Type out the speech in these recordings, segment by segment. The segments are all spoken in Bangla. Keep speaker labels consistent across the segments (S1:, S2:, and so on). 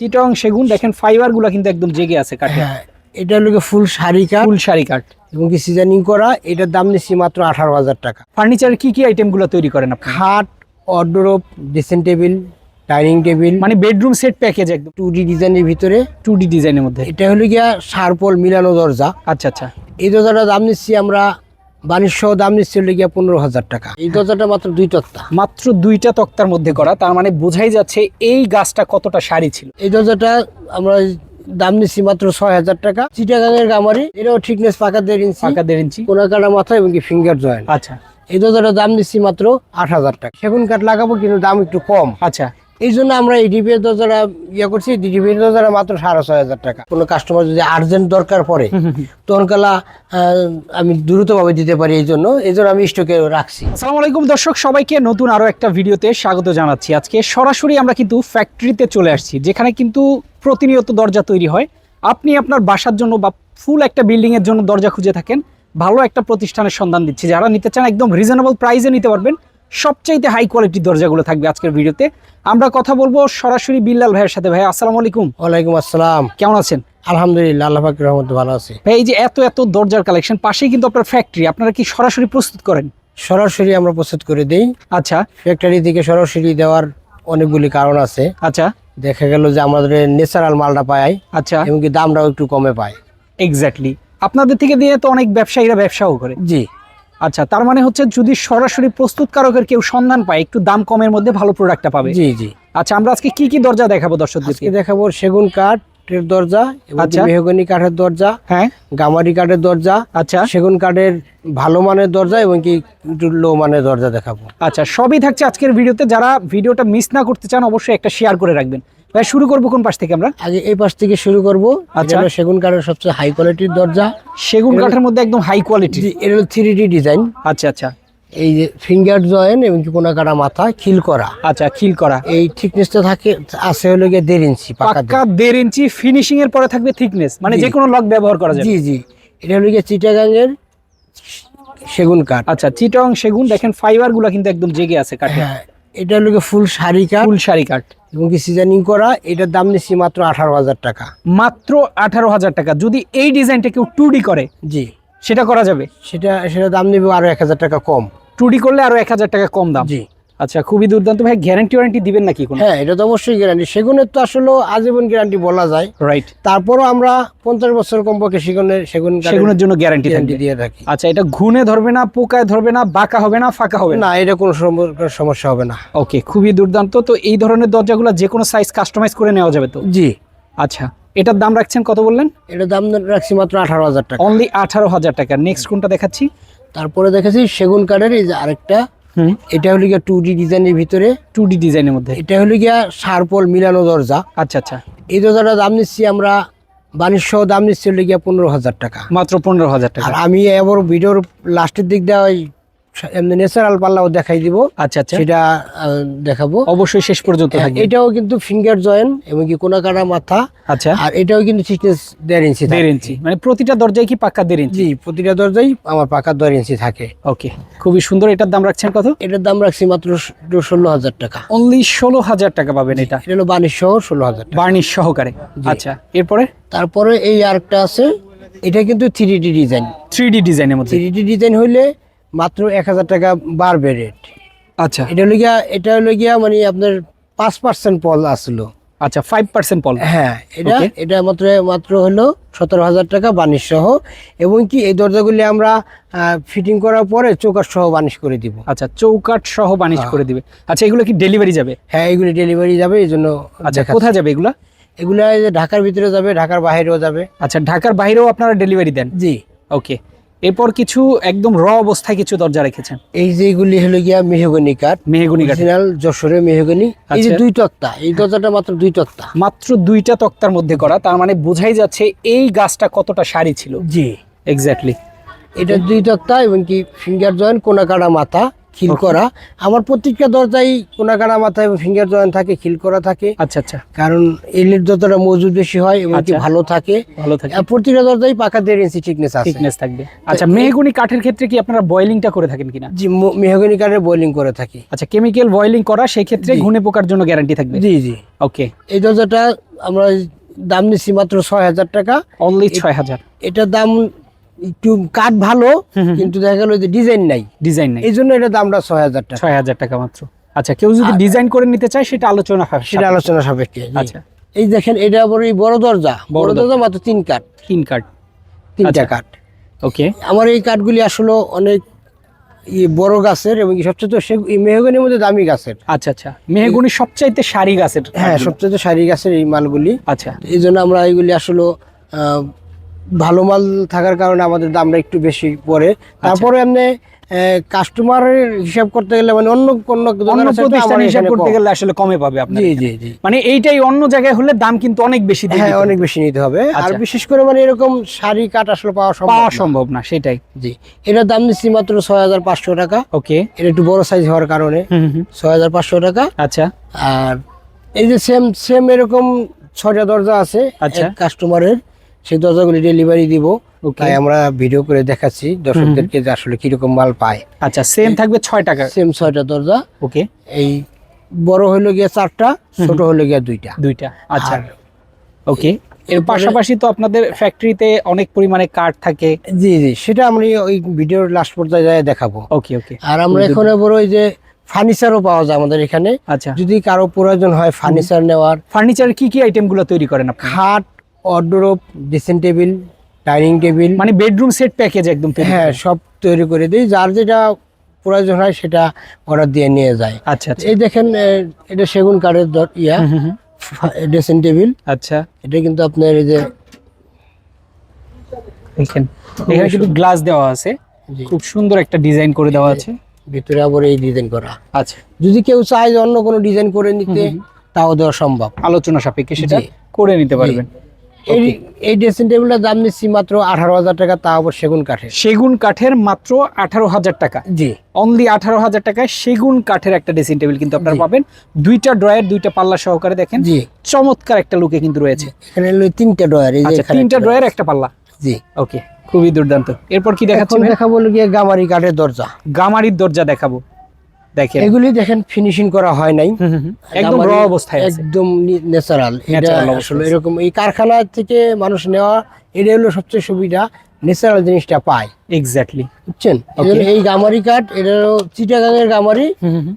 S1: চিটং সেগুন দেখেন ফাইবারগুলা কিন্তু একদম জেগে আছে কাঠে।
S2: হ্যাঁ এটা হলো ফুল শাড়ি কাঠ।
S1: ফুল শাড়ি কাঠ।
S2: এবং কি সিজনিং করা এটার দাম নিচ্ছি মাত্র আঠারো হাজার টাকা।
S1: ফার্নিচারের কি কি আইটেমগুলো তৈরি করেন আপনি?
S2: খাট wardrobe dressing table dining table
S1: মানে বেডরুম সেট প্যাকেজ একদম।
S2: টু ডি ডিজাইনের ভিতরে।
S1: টু ডি ডিজাইনের মধ্যে।
S2: এটা হলো গিয়া সারপল মিলানো দরজা।
S1: আচ্ছা আচ্ছা।
S2: এই দরজাটা দাম নিচ্ছি আমরা বাণিজ্য দাম নিচ্ছি হলো গিয়া পনেরো হাজার টাকা। এই দরজাটা মাত্র দুই তক্তা।
S1: মাত্র দুইটা তক্তার মধ্যে করা তার মানে বোঝাই যাচ্ছে এই গাছটা কতটা সারি ছিল।
S2: এই দরজাটা আমরা দাম নিচ্ছি মাত্র ছয় হাজার টাকা। চিটাগাঙের গামারি এটাও ঠিকনেস পাকা দেড় ইঞ্চি।
S1: ফাঁকা দেড় ইঞ্চি।
S2: কোনা কাটা মাথা এবং কি ফিঙ্গার জয়েন্ট।
S1: আচ্ছা।
S2: এই দরজাটার দাম নিচ্ছি মাত্র আট হাজার টাকা। সেগুন কাঠ লাগাবো কিন্তু দাম একটু কম।
S1: আচ্ছা।
S2: এই জন্য আমরা এই দরজাটা ইয়ে করছি। ডিপিএর দরজাটা মাত্র সাড়ে ছয় হাজার টাকা। কোনো কাস্টমার যদি আর্জেন্ট দরকার পড়ে তখন কালা আহ, আমি দ্রুতভাবে দিতে পারি এই জন্য। এই জন্য আমি স্টকে রাখছি।
S1: আসসালামু আলাইকুম দর্শক সবাইকে নতুন আরও একটা ভিডিওতে স্বাগত জানাচ্ছি। আজকে সরাসরি আমরা কিন্তু ফ্যাক্টরিতে চলে আসছি যেখানে কিন্তু প্রতিনিয়ত দরজা তৈরি হয়। আপনি আপনার বাসার জন্য বা ফুল একটা বিল্ডিং এর জন্য দরজা খুঁজে থাকেন। ভালো একটা প্রতিষ্ঠানের সন্ধান দিচ্ছি। যারা নিতে চান একদম রিজনেবল প্রাইসে নিতে পারবেন। সবচাইতে হাই কোয়ালিটির দরজাগুলো থাকবে আজকের ভিডিওতে। আমরা কথা বলব সরাসরি বিল্লাল ভাইয়ের সাথে। ভাই আসসালামু আলাইকুম।
S2: ওয়ালাইকুম আসসালাম।
S1: কেমন আছেন?
S2: আলহামদুলিল্লাহ আল্লাহ পাকের রহমতে ভালো আছি।
S1: ভাই এই যে এত এত দরজার কালেকশন পাশেই কিন্তু আপনার ফ্যাক্টরি আপনারা কি সরাসরি প্রস্তুত করেন?
S2: সরাসরি আমরা প্রস্তুত করে দিই।
S1: আচ্ছা।
S2: ফ্যাক্টরি থেকে সরাসরি দেওয়ার অনেকগুলি কারণ আছে।
S1: আচ্ছা।
S2: দেখা গেল যে আমাদের ন্যাচারাল মালটা পাই
S1: আচ্ছা।
S2: এমনকি দামটাও একটু কমে পায়
S1: এক্স্যাক্টলি আপনাদের থেকে দিয়ে তো অনেক ব্যবসায়ীরা ব্যবসাও করে।
S2: জি।
S1: আচ্ছা তার মানে হচ্ছে যদি সরাসরি প্রস্তুতকারকের কেউ সন্ধান পায় একটু দাম কমের মধ্যে ভালো প্রোডাক্টটা পাবে।
S2: জি জি।
S1: আচ্ছা আমরা আজকে কি কি দরজা দেখাবো দর্শকদেরকে?
S2: দেখাবো সেগুন কাঠের দরজা
S1: আচ্ছা।
S2: মেহগনি কাঠের দরজা
S1: হ্যাঁ।
S2: গামারি কাঠের দরজা
S1: আচ্ছা।
S2: সেগুন কাঠের ভালো মানের দরজা এবং কি একটু লো মানের দরজা দেখাবো।
S1: আচ্ছা সবই থাকছে আজকের ভিডিওতে। যারা ভিডিওটা মিস না করতে চান অবশ্যই একটা শেয়ার করে রাখবেন। ভাই শুরু করব কোন পাশ থেকে আমরা?
S2: আগে এই পাশ থেকে শুরু করব।
S1: আচ্ছা।
S2: সেগুন কাঠের সবচেয়ে হাই কোয়ালিটির দরজা।
S1: সেগুন কাঠের মধ্যে একদম হাই কোয়ালিটি
S2: এটা থ্রি ডি ডিজাইন
S1: আচ্ছা আচ্ছা।
S2: এই যে ফিঙ্গার জয়েন এবং কি কোনা কাটা মাথা খিল করা।
S1: আচ্ছা খিল করা।
S2: এই থিকনেসটা থাকে আছে হলো গিয়ে দেড় ইঞ্চি পাকা
S1: দেড়। ইঞ্চি ফিনিশিং এর পরে থাকবে থিকনেস মানে। যে কোনো লক ব্যবহার করা যাবে।
S2: জি জি। এটা হলো গিয়ে চিটাগাঙ্গের সেগুন কাঠ।
S1: আচ্ছা চিটং সেগুন দেখেন ফাইবারগুলা কিন্তু একদম জেগে আছে কাঠে।
S2: হ্যাঁ এটা হলো ফুল শাড়ি কাঠ।
S1: ফুল শাড়ি কাঠ।
S2: এবং কি সিজনিং করা এটার দাম নিচ্ছি মাত্র আঠারো হাজার টাকা।
S1: মাত্র আঠারো হাজার টাকা। যদি এই ডিজাইনটা কেউ টু করে
S2: জি।
S1: সেটা করা যাবে?
S2: সেটা সেটা দাম নেবে আরও এক হাজার টাকা কম।
S1: টু করলে আরও এক হাজার টাকা কম দাম।
S2: জি।
S1: আচ্ছা খুবই দুর্দান্ত। ভাই গ্যারান্টি ওয়ারেন্টি দিবেন নাকি কোনো?
S2: হ্যাঁ এটা তো অবশ্যই গ্যারান্টি সেগুনের তো আসলে আজীবন গ্যারান্টি বলা যায়।
S1: রাইট
S2: তারপরও আমরা পঞ্চাশ বছর কমপক্ষে সেগুনের সেগুন
S1: সেগুনের জন্য গ্যারান্টি
S2: দিয়ে থাকি।
S1: আচ্ছা এটা ঘুনে ধরবে না পোকায় ধরবে না বাঁকা হবে না ফাঁকা হবে না?
S2: এটা কোনো সম- সমস্যা হবে না।
S1: ওকে খুবই দুর্দান্ত। তো এই ধরনের দরজাগুলো যে কোনো সাইজ কাস্টমাইজ করে নেওয়া যাবে তো?
S2: জি।
S1: আচ্ছা এটার দাম রাখছেন কত বললেন?
S2: এটার দাম রাখছি মাত্র আঠারো হাজার টাকা।
S1: অনলি আঠারো হাজার টাকা। নেক্সট কোনটা দেখাচ্ছি?
S2: তারপরে দেখেছি সেগুন কাঠের এই যে আরেকটা। এটা হলো গিয়া টু ডি ডিজাইনের ভিতরে।
S1: টু ডি ডিজাইনের মধ্যে।
S2: এটা হলো গিয়া সারপল মিলানো দরজা।
S1: আচ্ছা আচ্ছা।
S2: এই দরজাটা দাম নিচ্ছি আমরা বাণিজ্য দাম নিচ্ছি হলো গিয়া পনেরো হাজার টাকা।
S1: মাত্র পনেরো হাজার টাকা।
S2: আর আমি এবার ভিডিওর লাস্টের দিক দিয়ে ওই এমনি ন্যাচারাল পাল্লাও দেখাই দিব।
S1: আচ্ছা আচ্ছা।
S2: সেটা দেখাবো।
S1: অবশ্যই শেষ পর্যন্ত
S2: হ্যাঁ, এটাও কিন্তু ফিঙ্গার জয়েন এবং কি কোনা কাটা মাথা।
S1: আচ্ছা।
S2: আর এটাও কিন্তু থিকনেস দেড় ইঞ্চি
S1: দেড় ইঞ্চি মানে প্রতিটা দরজায় কি পাক্কা দেড় ইঞ্চি
S2: জি প্রতিটা দরজাই আমার পাকা দেড় ইঞ্চি থাকে।
S1: ওকে খুবই সুন্দর। এটার দাম রাখছেন কত?
S2: এটার দাম রাখছি মাত্র ষোলো হাজার টাকা।
S1: অনলি ষোলো হাজার টাকা পাবেন এটা।
S2: এটা হলো বাণিজ্য ষোলো হাজার
S1: বার্নিশ সহকারে। আচ্ছা এরপরে?
S2: তারপরে এই আরেকটা আছে এটা কিন্তু three D design
S1: three D ডিজাইনের মধ্যে।
S2: থ্রি ডি ডিজাইন হইলে মাত্র এক হাজার টাকা বাড়বে রেট
S1: আচ্ছা।
S2: এটা হলো গিয়া এটা হলো গিয়া মানে আপনার পাঁচ পার্সেন্ট পল আসলো।
S1: আচ্ছা ফাইভ পার্সেন্ট পল।
S2: হ্যাঁ এটা এটা মাত্র মাত্র হলো সতেরো হাজার টাকা বানিশ সহ এবং কি এই দরজাগুলি আমরা ফিটিং করার পরে চৌকাঠ সহ বানিশ করে দিব।
S1: আচ্ছা চৌকাট সহ বানিশ করে দিবে। আচ্ছা এগুলো কি ডেলিভারি যাবে?
S2: হ্যাঁ এগুলি ডেলিভারি যাবে এই জন্য
S1: আচ্ছা কোথায় যাবে এগুলা?
S2: এগুলা ঢাকার ভিতরে যাবে ঢাকার বাইরেও যাবে।
S1: আচ্ছা ঢাকার বাইরেও আপনারা ডেলিভারি দেন?
S2: জি।
S1: ওকে এরপর কিছু একদম র অবস্থায় কিছু দরজা রেখেছেন।
S2: এই যে এগুলি হলো গিয়া মেহগনি কাঠ
S1: মেহগনি কাঠ
S2: অরিজিনাল যশোরের মেহগনি এই যে
S1: আচ্ছা।
S2: দুই তক্তা এই দরজাটা মাত্র দুই তক্তা।
S1: মাত্র দুইটা তক্তার মধ্যে করা তার মানে বোঝাই যাচ্ছে এই গাছটা কতটা সারি ছিল।
S2: জি।
S1: এক্স্যাক্টলি
S2: এটা দুই তক্তা এবং কি ফিঙ্গার জয়েন্ট কোনা কাটা মাথা খিল করা। আমার প্রত্যেকটা দরজাই কোনাকানা মাথায় ফিঙ্গার জয়েন্ট থাকে খিল করা থাকে।
S1: আচ্ছা আচ্ছা।
S2: কারণ এলের যতটা মজুদ বেশি হয় এবং কি
S1: আচ্ছা।
S2: ভালো থাকে।
S1: ভালো থাকে।
S2: প্রতিটা দরজাই পাকা দেড় ইঞ্চি ঠিকনেস আছে।
S1: থিকনেস থাকবে। আচ্ছা মেহগুনি কাঠের ক্ষেত্রে কি আপনারা বয়েলিংটা করে থাকেন কিনা?
S2: জি মেহগনি কাঠের বোলিং করে থাকি।
S1: আচ্ছা কেমিক্যাল বয়েলিং করা সেই ক্ষেত্রে। ঘুনে পোকার জন্য গ্যারান্টি থাকবে।
S2: জি জি।
S1: ওকে
S2: এই দরজাটা আমরা দাম নিচ্ছি মাত্র ছয় হাজার টাকা।
S1: অনলি ছয় হাজার।
S2: এটার দাম একটু কাঠ ভালো। কিন্তু দেখা গেল যে ডিজাইন নাই।
S1: ডিজাইন নেই।
S2: এই জন্য এটা দামটা ছয় হাজার টাকা।
S1: ছয় হাজার টাকা মাত্র। আচ্ছা কেউ যদি ডিজাইন করে নিতে চায় সেটা আলোচনা হবে
S2: সেটা আলোচনা সাপেক্ষে
S1: আচ্ছা।
S2: এই দেখেন এটা আবার এই বড় দরজা।
S1: বড়
S2: দরজা। মাত্র তিন কাঠ।
S1: তিন কার্ড
S2: তিনটা
S1: আচ্ছা।
S2: কাঠ।
S1: ওকে।
S2: আমার এই কাঠগুলি আসলে অনেক বড় গাছের এবং সবচেয়ে তো মেহগনির মধ্যে দামি গাছের।
S1: আচ্ছা আচ্ছা। মেহগুনি সবচাইতে সারি গাছের
S2: হ্যাঁ। সবচেয়ে সারি গাছের এই মালগুলি।
S1: আচ্ছা।
S2: এই জন্য আমরা এইগুলি আসলে ভালো মাল থাকার কারণে আমাদের দামটা একটু বেশি পড়ে।
S1: আচ্ছা।
S2: তারপরে এমনি কাস্টমারের হিসাব করতে গেলে মানে অন্য অন্য
S1: অন্য প্রতিষ্ঠান হিসাব করতে গেলে আসলে কমে পাবে আপনার
S2: জি জি জি।
S1: মানে এইটাই অন্য জায়গায় হলে দাম কিন্তু অনেক বেশি
S2: হ্যাঁ অনেক বেশি নিতে হবে। আর
S1: আচ্ছা।
S2: বিশেষ করে মানে এরকম শাড়ি কাঠ আসলে পাওয়া সম্ভব
S1: পাওয়া
S2: না।
S1: সম্ভব না সেটাই।
S2: জি। এটার দাম নিচ্ছি মাত্র ছয় হাজার পাঁচশো টাকা।
S1: ওকে।
S2: এটা একটু বড় সাইজ হওয়ার কারণে। ছয় হাজার পাঁচশো টাকা।
S1: আচ্ছা।
S2: আর এই যে সেম সেম এরকম ছয়টা দরজা আছে
S1: আচ্ছা।
S2: কাস্টমারের সেই দরজাগুলি ডেলিভারি দিব। তাই আমরা ভিডিও করে দেখাচ্ছি দর্শকদেরকে যে আসলে কীরকম মাল পায়।
S1: আচ্ছা সেম থাকবে ছয় টাকা।
S2: সেম ছয়টা দরজা।
S1: ওকে
S2: এই বড় হইল গিয়া চারটা ছোট হইল গিয়া দুইটা।
S1: দুইটা। আচ্ছা। ওকে এর পাশাপাশি তো আপনাদের ফ্যাক্টরিতে অনেক পরিমাণে কাঠ থাকে।
S2: জি জি সেটা আমরা ওই ভিডিওর লাস্ট পর্যায়ে দেখাবো।
S1: ওকে ওকে
S2: আর আমরা এখন এবার ওই যে ফার্নিচারও পাওয়া যায় আমাদের এখানে।
S1: আচ্ছা।
S2: যদি কারও প্রয়োজন হয় ফার্নিচার নেওয়ার।
S1: ফার্নিচার কি কি আইটেমগুলো তৈরি করেন
S2: খাট wardrobe dressing table dining table
S1: মানে বেডরুম সেট প্যাকেজ একদম
S2: হ্যাঁ সব তৈরি করে দিই। যার যেটা প্রয়োজন হয় সেটা অর্ডার দিয়ে নিয়ে যায়।
S1: আচ্ছা আচ্ছা।
S2: এই দেখেন এটা সেগুন কাঠের ইয়া। ড্রেসিং টেবিল
S1: আচ্ছা।
S2: এটা কিন্তু আপনার এই যে
S1: দেখেন এখানে কিন্তু গ্লাস দেওয়া আছে। খুব সুন্দর একটা ডিজাইন করে দেওয়া আছে।
S2: ভিতরে আবার এই ডিজাইন করা।
S1: আচ্ছা।
S2: যদি কেউ চায় যে অন্য কোনো ডিজাইন করে নিতে তাও দেওয়া সম্ভব।
S1: আলোচনা সাপেক্ষে সেটা করে নিতে পারবেন।
S2: এই এই ড্রেসিং টেবিলটার দাম নিচ্ছি মাত্র আঠারো হাজার টাকা তা আবার সেগুন কাঠের।
S1: সেগুন কাঠের মাত্র আঠারো হাজার টাকা।
S2: জি।
S1: অনলি আঠারো হাজার টাকায় সেগুন কাঠের একটা ড্রেসিং টেবিল কিন্তু আপনারা পাবেন। দুইটা ড্রয়ার দুইটা পাল্লা সহকারে দেখেন।
S2: জি।
S1: চমৎকার একটা লুকে কিন্তু রয়েছে।
S2: এখানে তিনটা এই যে
S1: আচ্ছা তিনটা ড্রয়ার একটা পাল্লা।
S2: জি।
S1: ওকে খুবই দুর্দান্ত। এরপর কি দেখাচ্ছি
S2: এখন
S1: ভাই?
S2: দেখা বলে গিয়ে গামারি কাঠের দরজা।
S1: গামারির দরজা দেখাবো। দেখেন।
S2: এগুলি দেখেন ফিনিশিং করা হয় নাই।
S1: একদম র অবস্থায়
S2: একদম ন্যাচারাল এটা আসলে এরকম এই কারখানা থেকে মানুষ নেওয়া এটা হলো সবচেয়ে সুবিধা ন্যাচারাল জিনিসটা পায়।
S1: এক্স্যাক্টলি
S2: বুঝছেন? এই গামারি কাঠ এটা হলো চিটাগাঙের গামারি।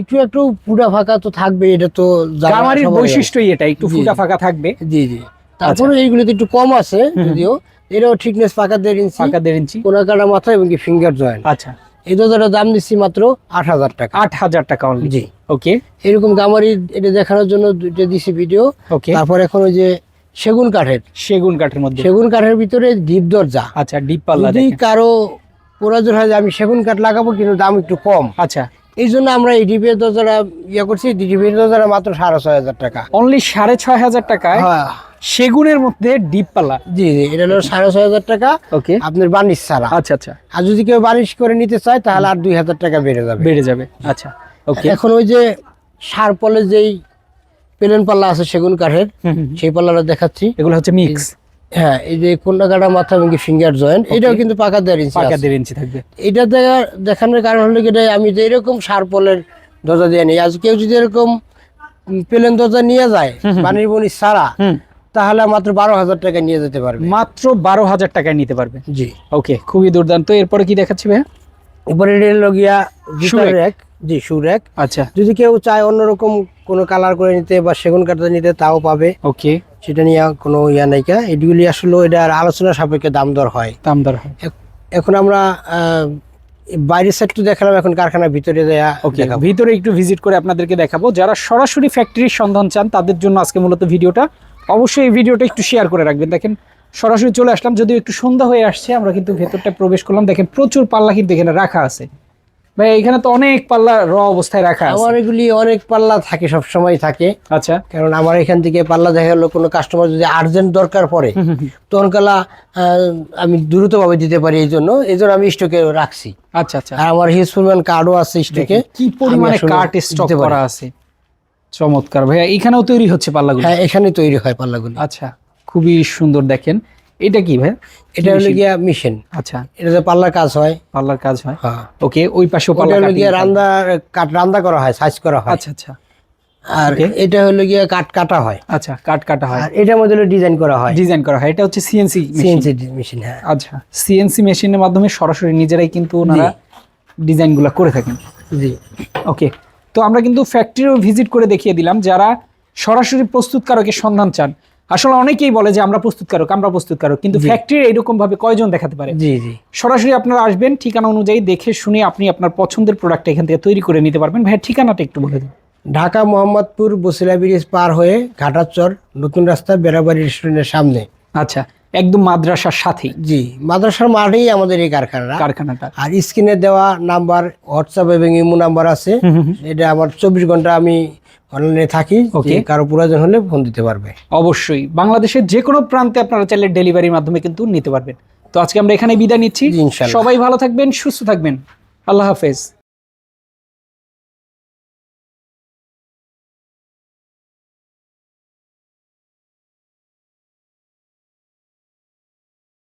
S2: একটু একটু পুরা ফাঁকা তো থাকবে এটা তো
S1: গামারির বৈশিষ্ট্যই এটা একটু ফুটা ফাঁকা থাকবে।
S2: জি জি। তারপরে এইগুলোতে একটু কম আছে যদিও এটাও ঠিকনেস পাকা দেড় ইঞ্চি
S1: ফাঁকা দেড় ইঞ্চি
S2: কোনা কাটা মাথা এবং কি ফিঙ্গার জয়েন্ট
S1: আচ্ছা।
S2: এই দরজাটার দাম দিচ্ছি মাত্র আট হাজার টাকা।
S1: আট হাজার টাকা
S2: জি।
S1: ওকে।
S2: এরকম গামারি এটা দেখানোর জন্য দুইটা দিছি ভিডিও।
S1: ওকে।
S2: তারপর এখন ওই যে সেগুন কাঠের।
S1: সেগুন কাঠের মধ্যে।
S2: সেগুন কাঠের ভিতরে ডিপ দরজা।
S1: আচ্ছা ডিপ পাল্লা
S2: যদি কারও প্রয়োজন হয় যে আমি সেগুন কাঠ লাগাবো কিন্তু দাম একটু কম।
S1: আচ্ছা।
S2: এই জন্য আমরা এই দরজাটা ইয়ে করছি ডিপের দরজাটা মাত্র সাড়ে ছয় হাজার টাকা।
S1: অনলি সাড়ে ছয় হাজার টাকায়
S2: হ্যাঁ।
S1: সেগুনের মধ্যে ডিপ পাল্লা
S2: জি জি এটা হলো সাড়ে ছয় হাজার টাকা।
S1: ওকে
S2: আপনার বানিশ ছাড়া।
S1: আচ্ছা আচ্ছা।
S2: আর যদি কেউ বানিশ করে নিতে চায় তাহলে আর দুই হাজার টাকা বেড়ে যাবে।
S1: বেড়ে যাবে। আচ্ছা ওকে
S2: এখন ওই যে সার পলের যেই পেলেন পাল্লা আছে সেগুন কাঠের সেই পাল্লাটা দেখাচ্ছি।
S1: এগুলো হচ্ছে মিক্স
S2: হ্যাঁ এই যে কোনটা কাটা মাথা এবং ফিঙ্গার জয়েন্ট এটাও কিন্তু পাকা দেড় ইঞ্চি
S1: পাকা দেড় ইঞ্চি থাকবে।
S2: এটা দেখানোর কারণ হলো কি আমি যে এরকম সার পলের দরজা দিয়ে নিই আজ কেউ যদি এরকম প্লেন দরজা নিয়ে যায় পানির বনি ছাড়া তাহলে মাত্র বারো হাজার টাকা নিয়ে যেতে পারবে।
S1: মাত্র বারো হাজার টাকায় নিতে পারবে।
S2: জি।
S1: ওকে খুবই দুর্দান্ত। এরপরে কি দেখাচ্ছি ভাই
S2: এরপরে এটা হলো গিয়া জুতার
S1: Shoe rack।
S2: র্যাক জি শু র্যাক
S1: আচ্ছা।
S2: যদি কেউ চায় অন্যরকম কোনো কালার করে নিতে বা সেগুন কাঠটা নিতে তাও পাবে।
S1: ওকে
S2: সেটা নিয়ে কোনো ইয়া নাইকা এগুলি আসলে এটার আলোচনা সাপেক্ষে দাম দর হয়।
S1: দাম দর হয়।
S2: এখন আমরা বাইরের সাইড তো দেখালাম এখন কারখানার ভিতরে দেয়া
S1: ওকে ভিতরে একটু ভিজিট করে আপনাদেরকে দেখাবো। যারা সরাসরি ফ্যাক্টরির সন্ধান চান তাদের জন্য আজকে মূলত ভিডিওটা। অবশ্যই এই ভিডিওটা একটু শেয়ার করে রাখবেন। দেখেন সরাসরি চলে আসলাম যদিও একটু সন্ধ্যা হয়ে আসছে আমরা কিন্তু ভেতরটা প্রবেশ করলাম। দেখেন প্রচুর পাল্লা কিন্তু এখানে রাখা আছে। ভাই এখানে তো অনেক পাল্লা র অবস্থায় রাখা
S2: আমার এগুলি অনেক পাল্লা থাকে সব সময় থাকে।
S1: আচ্ছা।
S2: কারণ আমার এখান থেকে পাল্লা দেখা গেলো কোনো কাস্টমার যদি আর্জেন্ট দরকার পড়ে তখন কালা আমি দ্রুতভাবে দিতে পারি এই জন্য। এই জন্য আমি স্টকে রাখছি।
S1: আচ্ছা আচ্ছা।
S2: আর আমার হিউজ পরিমাণ কার্ডও আছে স্টকে
S1: কি পরিমাণে কাঠ স্টক করা আছে? চমৎকার। ভাইয়া এখানেও তৈরি হচ্ছে পাল্লাগুলো?
S2: হ্যাঁ এখানে তৈরি হয় পাল্লাগুলো।
S1: আচ্ছা খুবই সুন্দর দেখেন। এটা কি ভাই?
S2: এটা হলো গিয়া মিশন
S1: আচ্ছা।
S2: এটাতে পাল্লার কাজ হয়।
S1: পাল্লার কাজ হয়।
S2: হ্যাঁ।
S1: ওকে ওই
S2: পাশে
S1: পাল্লা
S2: হলো গিয়া। রান্দা কাঠ রান্দা করা হয় সাইজ করা হয়।
S1: আচ্ছা আচ্ছা।
S2: আর এটা হলো গিয়া কাঠ কাটা হয়।
S1: আচ্ছা কাট কাটা হয়।
S2: আর এটার মধ্যে ডিজাইন করা হয়।
S1: ডিজাইন করা হয়। এটা হচ্ছে সিএনসি
S2: সিএনসি মেশিন হ্যাঁ।
S1: আচ্ছা সিএনসি মেশিনের মাধ্যমে সরাসরি নিজেরাই কিন্তু ওনারা ডিজাইনগুলো করে থাকেন।
S2: জি।
S1: ওকে তো আমরা কিন্তু ফ্যাক্টরিও ভিজিট করে দেখিয়ে দিলাম যারা সরাসরি প্রস্তুতকারকের সন্ধান চান আসলে অনেকেই বলে যে আমরা প্রস্তুতকারক আমরা প্রস্তুতকারক কিন্তু ফ্যাক্টরি এইরকম ভাবে কয়জন দেখাতে পারে?
S2: জি জি।
S1: সরাসরি আপনারা আসবেন ঠিকানা অনুযায়ী দেখে শুনে আপনি আপনার পছন্দের প্রোডাক্ট এখান থেকে তৈরি করে নিতে পারবেন। ভাইয়ের ঠিকানাটা একটু বলে দিন।
S2: ঢাকা মোহাম্মদপুর বসিলা ব্রিজ পার হয়ে ঘাটাচর নতুন রাস্তা বেড়াবাড়ি রেস্টুরেন্টের সামনে।
S1: আচ্ছা একদম মাদ্রাসার সাথেই?
S2: জি মাদ্রাসার মাঠেই আমাদের এই কারখানা
S1: কারখানাটা।
S2: আর স্ক্রিনে দেওয়া নাম্বার হোয়াটসঅ্যাপ এবং ইমো নাম্বার আছে। এটা আমার চব্বিশ ঘণ্টা আমি অনলাইনে থাকি ওকে কারও প্রয়োজন হলে ফোন দিতে পারবে।
S1: অবশ্যই। বাংলাদেশের যে কোনো প্রান্তে আপনারা চাইলে ডেলিভারির মাধ্যমে কিন্তু নিতে পারবেন। তো আজকে আমরা এখানে বিদায় নিচ্ছি। সবাই ভালো থাকবেন সুস্থ থাকবেন। আল্লাহ হাফেজ।